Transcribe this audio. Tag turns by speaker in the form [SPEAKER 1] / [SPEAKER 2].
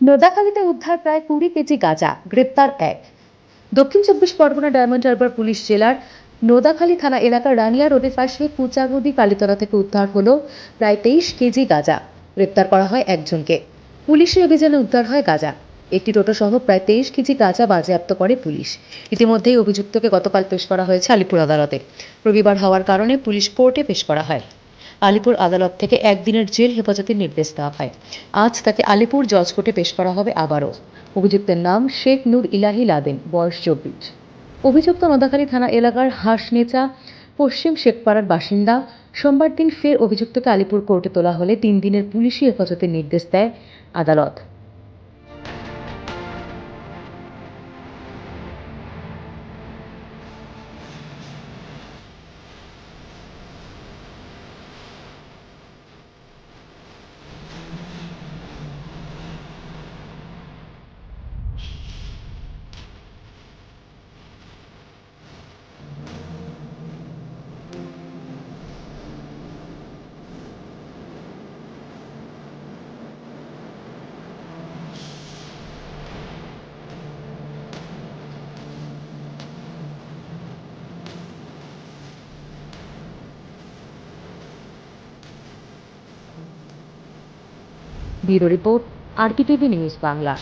[SPEAKER 1] নোদাখালীতে উদ্ধার প্রায় কুড়ি কেজি গাঁজা, গ্রেপ্তার এক। দক্ষিণ চব্বিশ পরগনা ডায়মন্ড হারবার পুলিশ জেলার নোদাখালী থানা এলাকার রানিয়া রোডের পাশে কুচাগদি কালীতলা থেকে উদ্ধার হলো প্রায় তেইশ কেজি গাঁজা। গ্রেপ্তার করা হয় একজনকে। পুলিশি অভিযানে উদ্ধার হয় গাঁজা। একটি টোটো সহ প্রায় তেইশ কেজি গাঁজা বাজেয়াপ্ত করে পুলিশ। ইতিমধ্যেই অভিযুক্তকে গতকাল পেশ করা হয়েছে আলিপুর আদালতে। রবিবার হওয়ার কারণে পুলিশ কোর্টে পেশ করা হয়। আলিপুর আদালত থেকে একদিনের জেল হেফাজতের নির্দেশ দেওয়া হয়। আজ তাকে আলিপুর জজ কোর্টে পেশ করা হবে আবারও। অভিযুক্তের নাম শেখ নূর ইলাহি লাদেন, বয়স চব্বিশ। অভিযুক্ত নদাখালী থানা এলাকার হাঁসনেচা, পশ্চিম শেখপাড়ার বাসিন্দা। সোমবার দিন ফের অভিযুক্তকে আলিপুর কোর্টে তোলা হলে তিন দিনের পুলিশি হেফাজতের নির্দেশ দেয় আদালত। Bureau report R TV news Bangla.